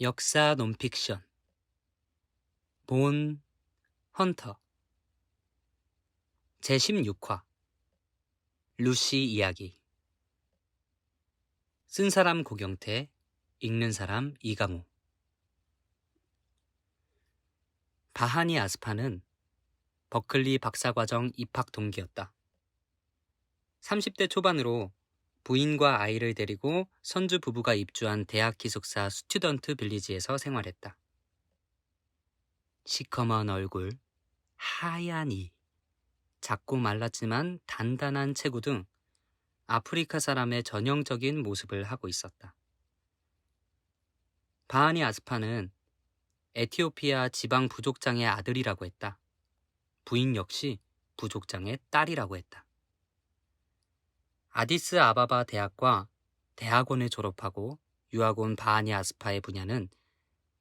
역사 논픽션. 본 헌터. 제16화. 루시 이야기. 쓴 사람 고경태 읽는 사람 이강우 바하니 아스파는 버클리 박사과정 입학 동기였다. 30대 초반으로 부인과 아이를 데리고 선주 부부가 입주한 대학 기숙사 스튜던트 빌리지에서 생활했다. 시커먼 얼굴, 하얀 이, 작고 말랐지만 단단한 체구 등 아프리카 사람의 전형적인 모습을 하고 있었다. 바하니 아스파는 에티오피아 지방 부족장의 아들이라고 했다. 부인 역시 부족장의 딸이라고 했다. 아디스 아바바 대학과 대학원을 졸업하고 유학 온 바하니 아스파의 분야는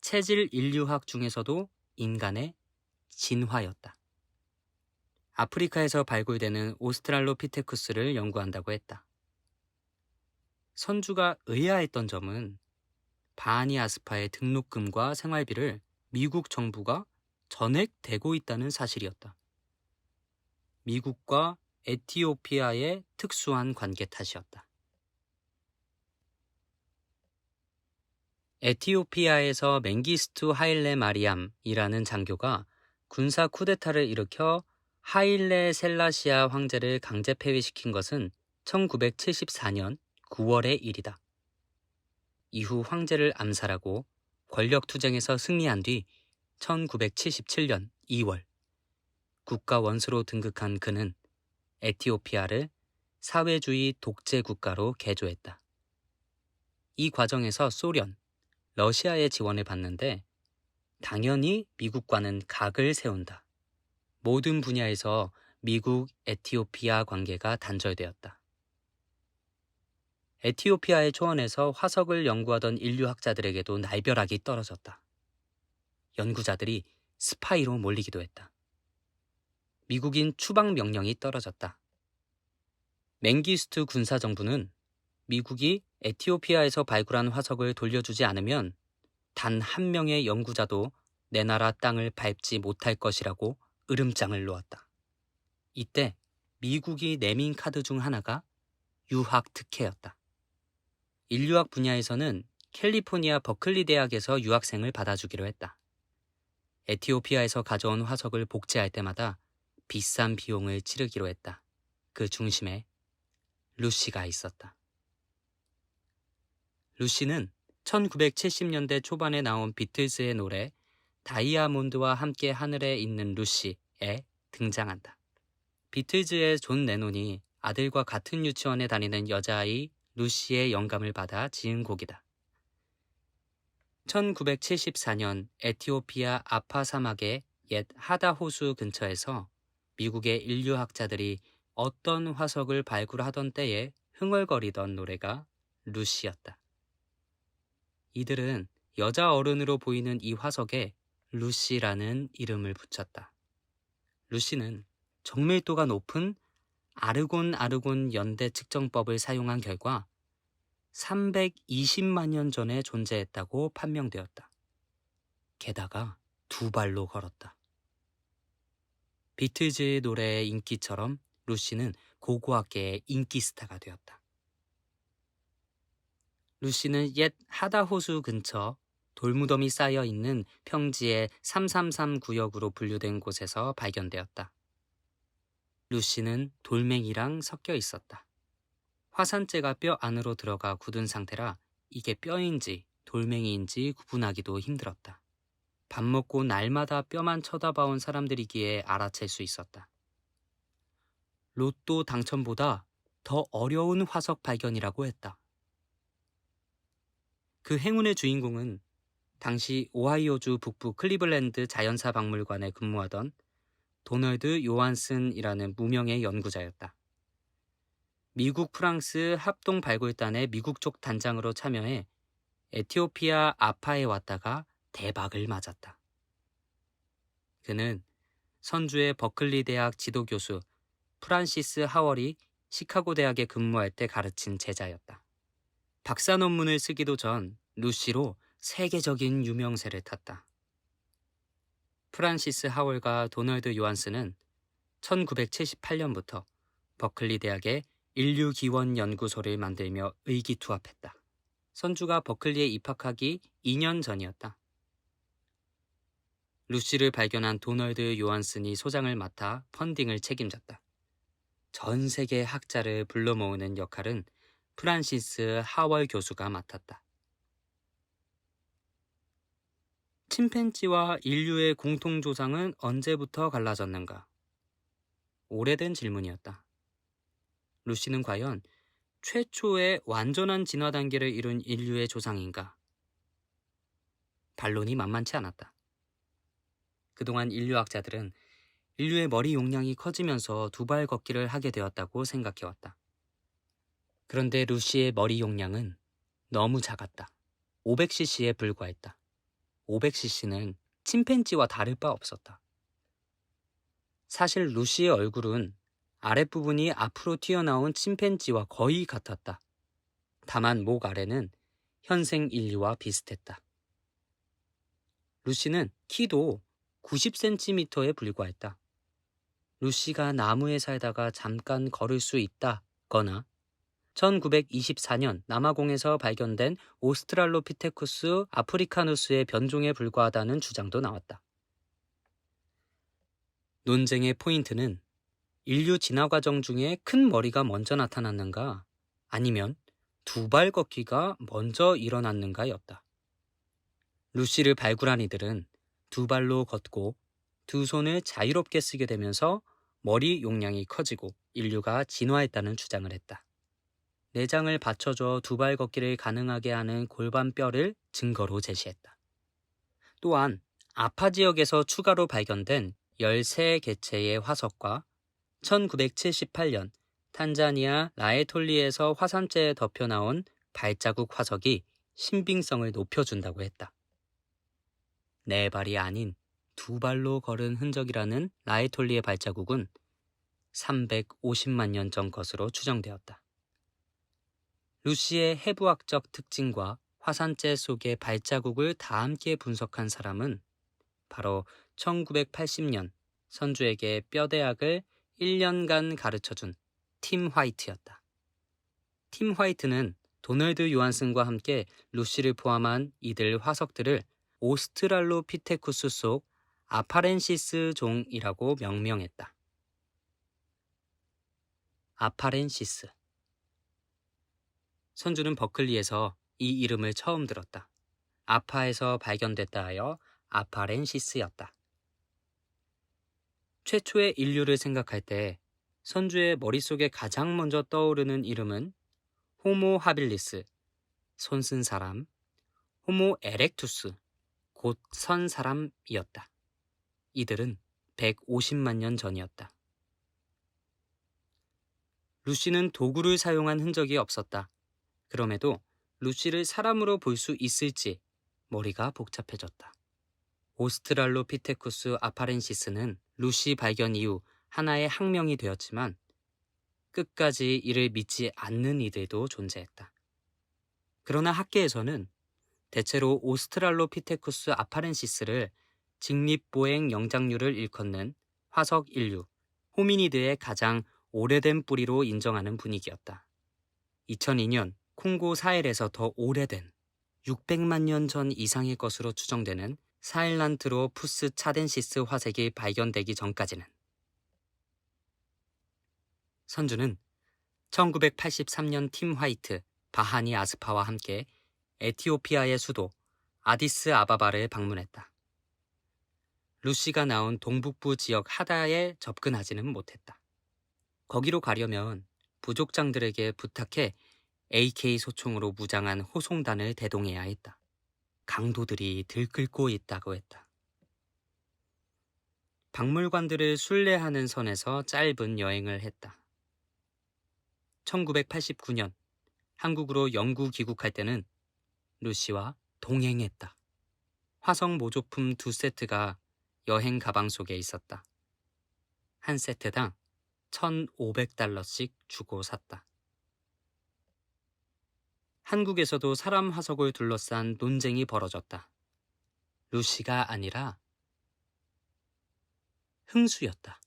체질 인류학 중에서도 인간의 진화였다. 아프리카에서 발굴되는 오스트랄로피테쿠스를 연구한다고 했다. 선주가 의아했던 점은 바하니 아스파의 등록금과 생활비를 미국 정부가 전액 대고 있다는 사실이었다. 미국과 에티오피아의 특수한 관계 탓이었다. 에티오피아에서 맹기스투 하일레 마리암이라는 장교가 군사 쿠데타를 일으켜 하일레 셀라시아 황제를 강제 폐위시킨 것은 1974년 9월의 일이다. 이후 황제를 암살하고 권력 투쟁에서 승리한 뒤 1977년 2월 국가 원수로 등극한 그는 에티오피아를 사회주의 독재 국가로 개조했다. 이 과정에서 소련, 러시아의 지원을 받는데 당연히 미국과는 각을 세운다. 모든 분야에서 미국 에티오피아 관계가 단절되었다. 에티오피아의 초원에서 화석을 연구하던 인류학자들에게도 날벼락이 떨어졌다. 연구자들이 스파이로 몰리기도 했다. 미국인 추방 명령이 떨어졌다. 맹기스트 군사정부는 미국이 에티오피아에서 발굴한 화석을 돌려주지 않으면 단 한 명의 연구자도 내 나라 땅을 밟지 못할 것이라고 으름장을 놓았다. 이때 미국이 내민 카드 중 하나가 유학 특혜였다. 인류학 분야에서는 캘리포니아 버클리 대학에서 유학생을 받아주기로 했다. 에티오피아에서 가져온 화석을 복제할 때마다 비싼 비용을 치르기로 했다. 그 중심에 루시가 있었다. 루시는 1970년대 초반에 나온 비틀즈의 노래 다이아몬드와 함께 하늘에 있는 루시에 등장한다. 비틀즈의 존 레논이 아들과 같은 유치원에 다니는 여자아이 루시의 영감을 받아 지은 곡이다. 1974년 에티오피아 아파 사막의 옛 하다 호수 근처에서 미국의 인류학자들이 어떤 화석을 발굴하던 때에 흥얼거리던 노래가 루시였다. 이들은 여자 어른으로 보이는 이 화석에 루시라는 이름을 붙였다. 루시는 정밀도가 높은 아르곤 아르곤 연대 측정법을 사용한 결과 320만 년 전에 존재했다고 판명되었다. 게다가 두 발로 걸었다. 비틀즈의 노래의 인기처럼 루시는 고고학계의 인기 스타가 되었다. 루시는 옛 하다호수 근처 돌무덤이 쌓여 있는 평지의 333 구역으로 분류된 곳에서 발견되었다. 루시는 돌멩이랑 섞여 있었다. 화산재가 뼈 안으로 들어가 굳은 상태라 이게 뼈인지 돌멩이인지 구분하기도 힘들었다. 밥 먹고 날마다 뼈만 쳐다봐온 사람들이기에 알아챌 수 있었다. 로또 당첨보다 더 어려운 화석 발견이라고 했다. 그 행운의 주인공은 당시 오하이오주 북부 클리블랜드 자연사 박물관에 근무하던 도널드 요한슨이라는 무명의 연구자였다. 미국 프랑스 합동 발굴단의 미국 쪽 단장으로 참여해 에티오피아 아파에 왔다가 대박을 맞았다. 그는 선주의 버클리 대학 지도교수 프란시스 하월이 시카고 대학에 근무할 때 가르친 제자였다. 박사 논문을 쓰기도 전 루시로 세계적인 유명세를 탔다. 프란시스 하월과 도널드 요한스는 1978년부터 버클리 대학의 인류 기원 연구소를 만들며 의기투합했다. 선주가 버클리에 입학하기 2년 전이었다. 루시를 발견한 도널드 요한슨이 소장을 맡아 펀딩을 책임졌다. 전 세계 학자를 불러 모으는 역할은 프란시스 하월 교수가 맡았다. 침팬지와 인류의 공통 조상은 언제부터 갈라졌는가? 오래된 질문이었다. 루시는 과연 최초의 완전한 진화 단계를 이룬 인류의 조상인가? 반론이 만만치 않았다. 그동안 인류학자들은 인류의 머리 용량이 커지면서 두 발 걷기를 하게 되었다고 생각해왔다. 그런데 루시의 머리 용량은 너무 작았다. 500cc에 불과했다. 500cc는 침팬지와 다를 바 없었다. 사실 루시의 얼굴은 아랫부분이 앞으로 튀어나온 침팬지와 거의 같았다. 다만 목 아래는 현생 인류와 비슷했다. 루시는 키도 90cm에 불과했다. 루시가 나무에 살다가 잠깐 걸을 수 있다거나 1924년 남아공에서 발견된 오스트랄로피테쿠스 아프리카누스의 변종에 불과하다는 주장도 나왔다. 논쟁의 포인트는 인류 진화 과정 중에 큰 머리가 먼저 나타났는가 아니면 두 발 걷기가 먼저 일어났는가였다. 루시를 발굴한 이들은 두 발로 걷고 두 손을 자유롭게 쓰게 되면서 머리 용량이 커지고 인류가 진화했다는 주장을 했다. 내장을 받쳐줘 두 발 걷기를 가능하게 하는 골반뼈를 증거로 제시했다. 또한 아파 지역에서 추가로 발견된 13개체의 화석과 1978년 탄자니아 라에톨리에서 화산재에 덮여 나온 발자국 화석이 신빙성을 높여준다고 했다. 네 발이 아닌 두 발로 걸은 흔적이라는 라에톨리의 발자국은 350만 년 전 것으로 추정되었다. 루시의 해부학적 특징과 화산재 속의 발자국을 다 함께 분석한 사람은 바로 1980년 선주에게 뼈대학을 1년간 가르쳐준 팀 화이트였다. 팀 화이트는 도널드 요한슨과 함께 루시를 포함한 이들 화석들을 오스트랄로피테쿠스 속 아파렌시스 종이라고 명명했다. 아파렌시스 선주는 버클리에서 이 이름을 처음 들었다. 아파에서 발견됐다 하여 아파렌시스였다. 최초의 인류를 생각할 때 선주의 머릿속에 가장 먼저 떠오르는 이름은 호모 하빌리스, 손쓴 사람, 호모 에렉투스, 곧 선 사람이었다. 이들은 150만 년 전이었다. 루시는 도구를 사용한 흔적이 없었다. 그럼에도 루시를 사람으로 볼 수 있을지 머리가 복잡해졌다. 오스트랄로피테쿠스 아파렌시스는 루시 발견 이후 하나의 학명이 되었지만 끝까지 이를 믿지 않는 이들도 존재했다. 그러나 학계에서는 대체로 오스트랄로피테쿠스 아파렌시스를 직립보행 영장류를 일컫는 화석 인류, 호미니드의 가장 오래된 뿌리로 인정하는 분위기였다. 2002년 콩고 사헬에서 더 오래된 600만 년 전 이상의 것으로 추정되는 사일란트로 푸스 차덴시스 화색이 발견되기 전까지는 선주는 1983년 팀 화이트, 바하니 아스파와 함께 에티오피아의 수도 아디스 아바바를 방문했다. 루시가 나온 동북부 지역 하다에 접근하지는 못했다. 거기로 가려면 부족장들에게 부탁해 AK 소총으로 무장한 호송단을 대동해야 했다. 강도들이 들끓고 있다고 했다. 박물관들을 순례하는 선에서 짧은 여행을 했다. 1989년 한국으로 영구 귀국할 때는 루시와 동행했다. 화성 모조품 두 세트가 여행 가방 속에 있었다. 한 세트당 1,500달러씩 주고 샀다. 한국에서도 사람 화석을 둘러싼 논쟁이 벌어졌다. 루시가 아니라 흥수였다.